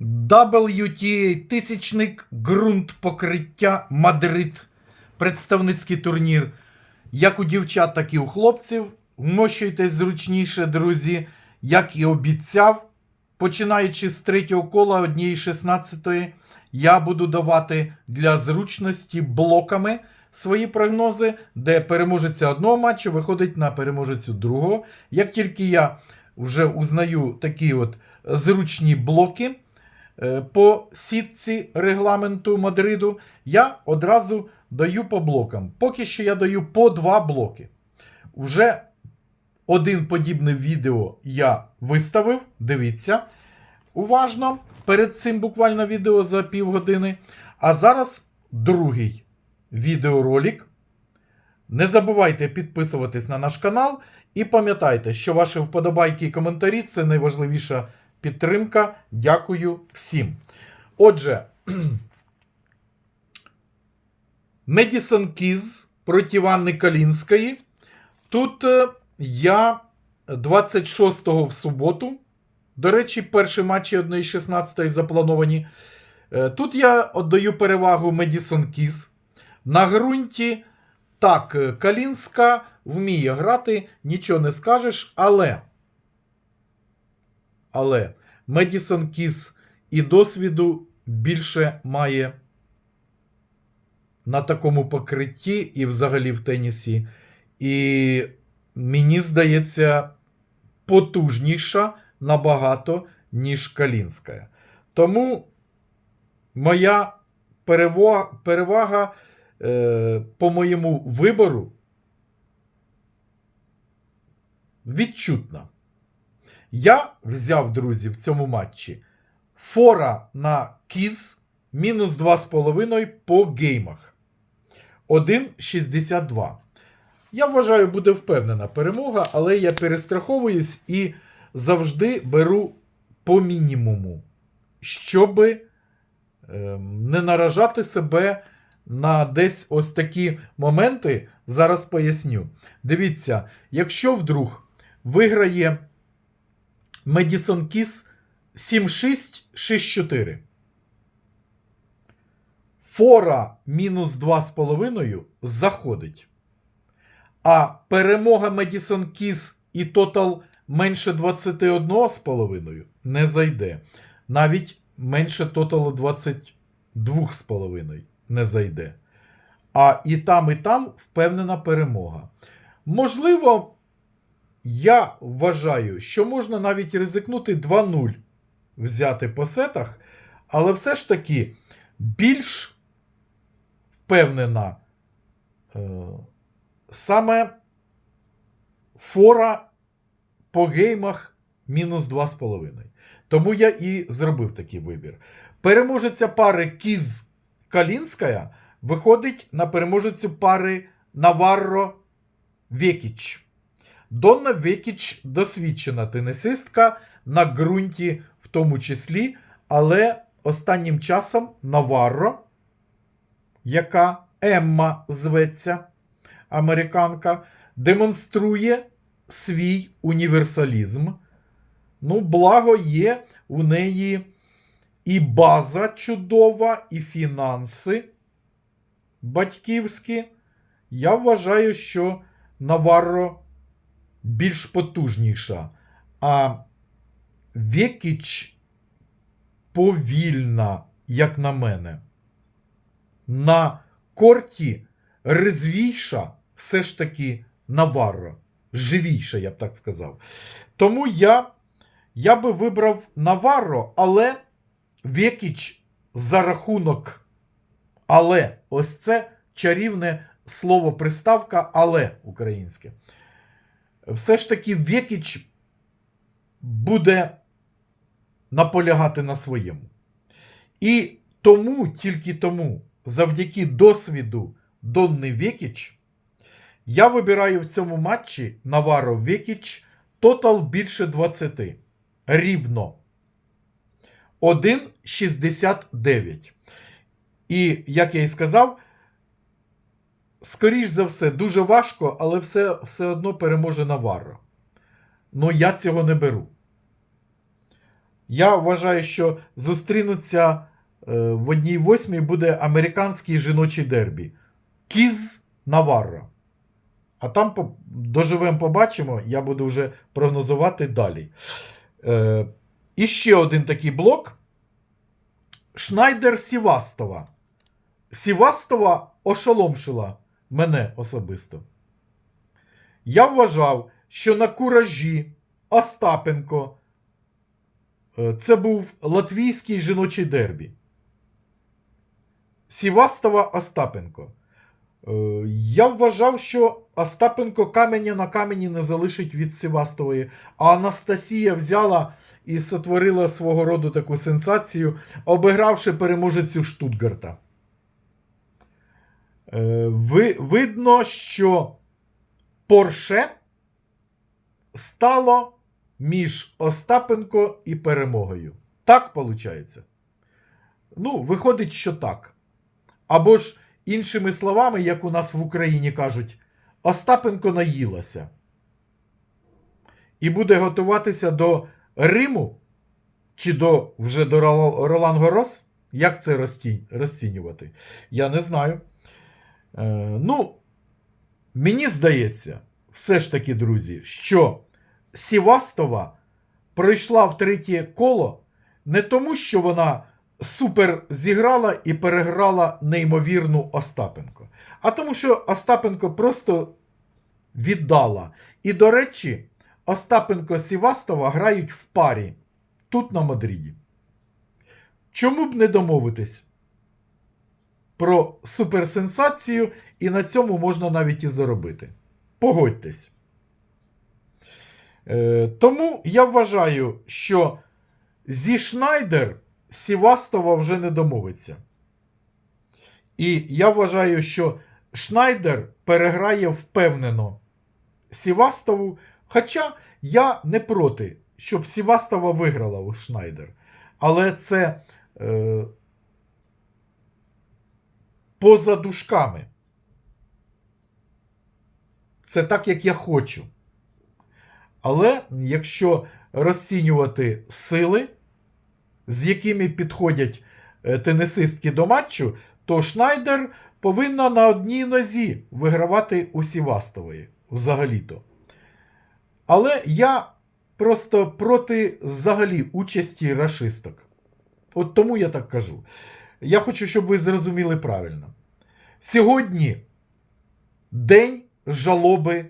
WTA тисячник ґрунт покриття Мадрид. Представницький турнір. Як у дівчат, так і у хлопців. Вмощуйтесь зручніше, друзі. Як і обіцяв, починаючи з третього кола однієї 16 я буду давати для зручності блоками свої прогнози, де переможеця одного матчу виходить на переможецю другого. Як тільки я вже узнаю такі от зручні блоки по сітці регламенту Мадриду, я одразу даю по блокам. Поки що я даю по два блоки. Вже один подібне відео я виставив. Дивіться уважно. Перед цим буквально відео за півгодини. А зараз другий відеоролик. Не забувайте підписуватись на наш канал і пам'ятайте, що ваші вподобайки і коментарі це найважливіша підтримка. Дякую всім. Отже, Медісон Кіз проти Анни Калінської. Тут е, я 26-го в суботу. До речі, перші матчі 1-16 заплановані. Е, Тут я віддаю перевагу Медісон Кіз. На ґрунті так, е, Калінська вміє грати, нічого не скажеш, але. Але Медісон Кіз і досвіду більше має на такому покритті і взагалі в тенісі. І мені здається, потужніша набагато, ніж Калінська. Тому моя перевага, перевага е, по моєму вибору відчутна. Я взяв, друзі, в цьому матчі фора на кіз мінус 2,5 по геймах. 1,62. Я вважаю, буде впевнена перемога, але я перестраховуюсь і завжди беру по мінімуму, щоб е, не наражати себе на десь ось такі моменти. Зараз поясню. Дивіться, якщо вдруг виграє Медісон Кіс 7-6, 6-4. Фора мінус 2,5 заходить. А перемога Медісон Кіс і тотал менше 21,5 не зайде. Навіть менше тоталу 22,5 не зайде. А і там, і там впевнена перемога. Можливо, я вважаю, що можна навіть ризикнути 2-0 взяти по сетах, але все ж таки більш впевнена е, саме фора по геймах мінус 2,5. Тому я і зробив такий вибір. Переможеця пари Кіз Калінська виходить на переможецю пари Наварро Векіч. Донна Векіч досвідчена тенісистка на ґрунті, в тому числі, але останнім часом Наварро, яка Емма зветься, американка, демонструє свій універсалізм. Ну, благо є у неї і база чудова, і фінанси батьківські. Я вважаю, що Наварро більш потужніша. А Векіч повільна, як на мене. На корті резвіша все ж таки Наварро. Живіша, я б так сказав. Тому я, я би вибрав Наварро, але Векіч за рахунок. Але ось це чарівне слово приставка, але українське. Все ж таки Векіч буде наполягати на своєму. І тому, тільки тому, завдяки досвіду Донни Векіч, я вибираю в цьому матчі Наваро Векіч тотал більше 20. Рівно. 1,69. І, як я і сказав, скоріш за все, дуже важко, але все, все одно переможе Наварро. Ну, я цього не беру. Я вважаю, що зустрінуться е, в одній восьмій буде американський жіночий дербі. Кіз Наварра. А там доживемо, побачимо, я буду вже прогнозувати далі. Е, і ще один такий блок. Шнайдер Сівастова. Сівастова ошеломшила мене особисто. Я вважав, що на куражі Остапенко е, це був латвійський жіночий дербі. Сівастова Остапенко. Е, Я вважав, що Остапенко каменя на камені не залишить від Сівастової, а Анастасія взяла і сотворила свого роду таку сенсацію, обігравши переможецю Штутгарта. Е, Ви, видно, що Порше стало між Остапенко і перемогою. Так виходить? Ну, виходить, що так. Або ж, іншими словами, як у нас в Україні кажуть, Остапенко наїлася. І буде готуватися до Риму чи до вже до Ролан- Горос? Як це розцінювати? Я не знаю. Е, ну, мені здається, все ж таки, друзі, що Сівастова пройшла в третє коло не тому, що вона супер зіграла і переграла неймовірну Остапенко, а тому, що Остапенко просто віддала. І, до речі, Остапенко Сівастова грають в парі тут на Мадриді. Чому б не домовитись про суперсенсацію, і на цьому можна навіть і заробити. Погодьтесь. Е, тому я вважаю, що зі Шнайдер Сівастова вже не домовиться. І я вважаю, що Шнайдер переграє впевнено Сівастову. Хоча я не проти, щоб Сівастова виграла у Шнайдер. Але це е, поза дужками. Це так, як я хочу. Але якщо розцінювати сили, з якими підходять е, тенісистки до матчу, то Шнайдер повинна на одній нозі вигравати у Сівастової взагалі-то. Але я просто проти взагалі участі рашисток. От тому я так кажу. Я хочу, щоб ви зрозуміли правильно. Сьогодні день жалоби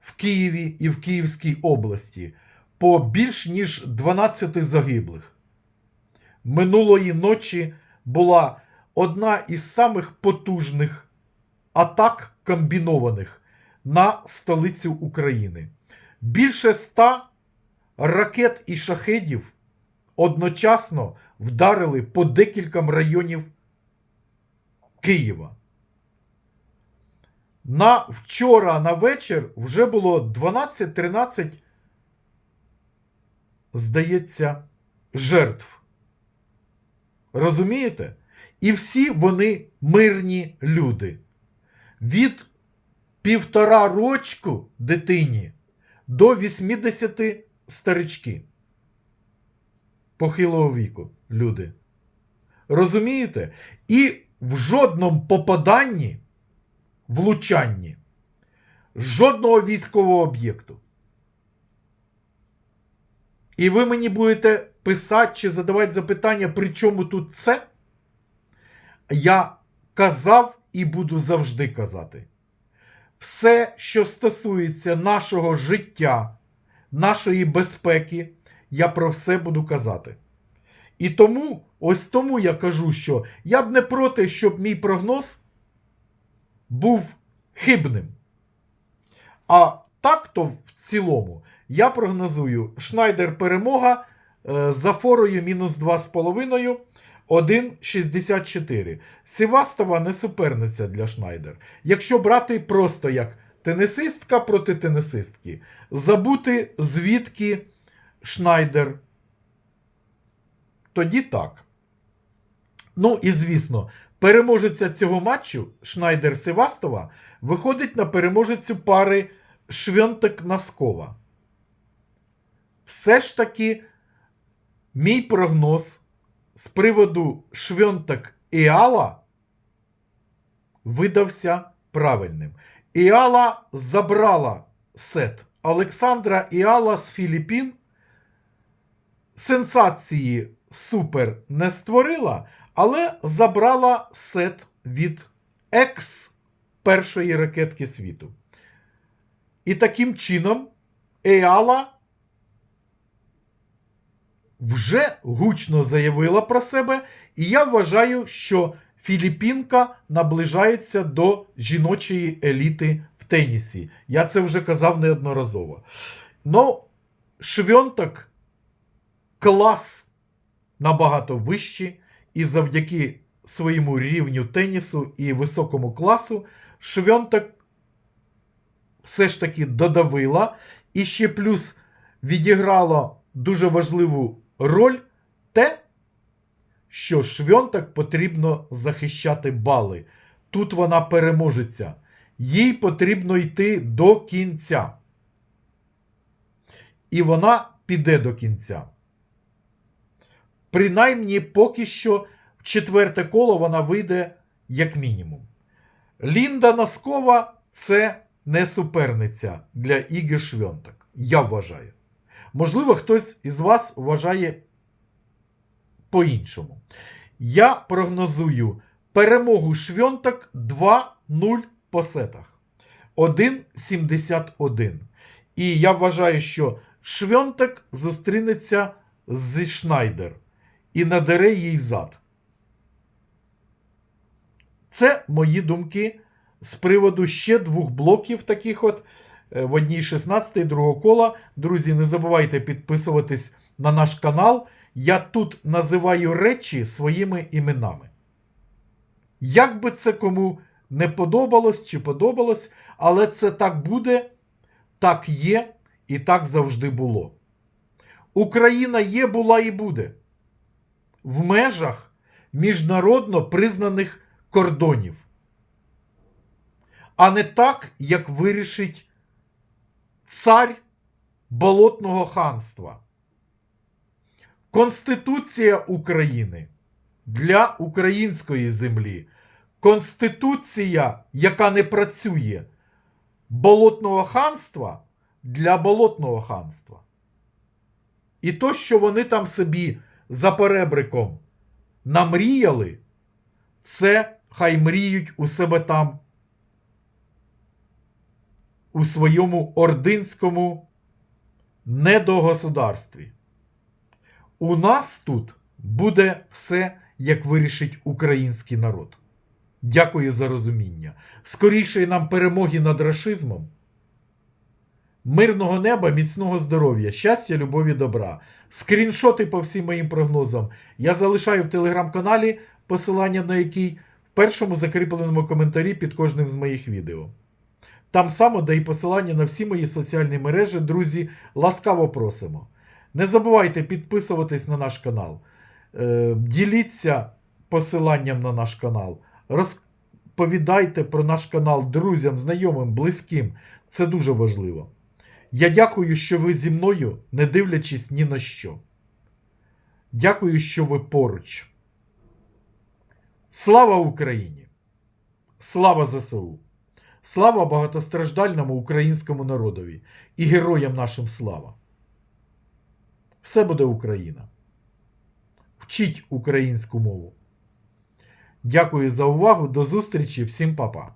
в Києві і в Київській області по більш ніж 12 загиблих. Минулої ночі була одна із самих потужних атак комбінованих на столицю України. Більше ста ракет і шахедів одночасно вдарили по декільком районів Києва. На вчора на вечір вже було 12-13, здається, жертв. Розумієте? І всі вони мирні люди. Від півтора рочку дитині до 80 старички. Похилого віку люди. Розумієте? І в жодному попаданні, влучанні, жодного військового об'єкту. І ви мені будете писати чи задавати запитання, при чому тут це? Я казав і буду завжди казати. Все, що стосується нашого життя, нашої безпеки, я про все буду казати. І тому, ось тому я кажу, що я б не проти, щоб мій прогноз був хибним. А так то в цілому я прогнозую Шнайдер перемога е, за форою мінус 2,5. 1,64. Сівастова не суперниця для Шнайдер. Якщо брати просто як тенісистка проти тенісистки, забути звідки Шнайдер, тоді так. Ну і звісно, переможеця цього матчу Шнайдер Севастова виходить на переможецю пари Швьонтек Наскова. Все ж таки мій прогноз з приводу Швьонтак Іала видався правильним. Іала забрала сет Олександра Іала з Філіппін. Сенсації супер не створила, але забрала сет від екс першої ракетки світу. І таким чином Еала вже гучно заявила про себе, і я вважаю, що Філіппінка наближається до жіночої еліти в тенісі. Я це вже казав неодноразово. Ну, Швьонтак клас набагато вищий, і завдяки своєму рівню тенісу і високому класу Швьонтак все ж таки додавила і ще плюс відіграла дуже важливу роль те, що Швьонтак потрібно захищати бали. Тут вона переможеться. Їй потрібно йти до кінця. І вона піде до кінця. Принаймні, поки що четверте коло вона вийде як мінімум. Лінда Наскова це не суперниця для Іги Швьонтак. Я вважаю. Можливо, хтось із вас вважає по-іншому. Я прогнозую перемогу Швьонтак 2-0 по сетах. 1,71. І я вважаю, що Швьонтак зустрінеться зі Шнайдер і надере їй зад. Це мої думки з приводу ще двох блоків таких от е, в одній 16 і другого кола. Друзі, не забувайте підписуватись на наш канал. Я тут називаю речі своїми іменами. Як би це кому не подобалось чи подобалось, але це так буде, так є і так завжди було. Україна є, була і буде в межах міжнародно признаних кордонів. А не так, як вирішить цар Болотного ханства. Конституція України для української землі. Конституція, яка не працює Болотного ханства для Болотного ханства. І то, що вони там собі за перебриком намріяли, це хай мріють у себе там, у своєму ординському недогосударстві. У нас тут буде все, як вирішить український народ. Дякую за розуміння. Скорішої нам перемоги над рашизмом. Мирного неба, міцного здоров'я, щастя, любові, добра. Скріншоти по всім моїм прогнозам я залишаю в телеграм-каналі, посилання на який в першому закріпленому коментарі під кожним з моїх відео. Там само, де і посилання на всі мої соціальні мережі, друзі, ласкаво просимо. Не забувайте підписуватись на наш канал, Е, діліться посиланням на наш канал, розповідайте про наш канал друзям, знайомим, близьким. Це дуже важливо. Я дякую, що ви зі мною, не дивлячись ні на що. Дякую, що ви поруч. Слава Україні! Слава ЗСУ! Слава багатостраждальному українському народові і героям нашим слава! Все буде Україна. Вчіть українську мову. Дякую за увагу. До зустрічі. Всім па-па.